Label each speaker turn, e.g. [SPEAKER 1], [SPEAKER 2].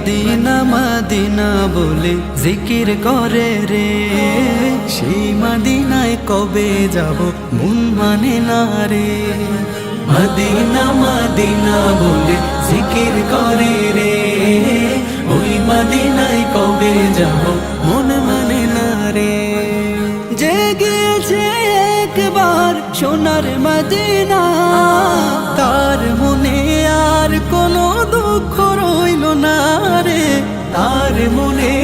[SPEAKER 1] Medina Medina বলে জিকির করে রে। সেই মদিনায় কবে যাব মন মানে না রে। মদিনা মদিনা বলে জিকির করে রে। ওই মদিনায় কবে যাব মন মানে না রে। যে গিয়েছে একবার সোনার মদিনা। আমার মনে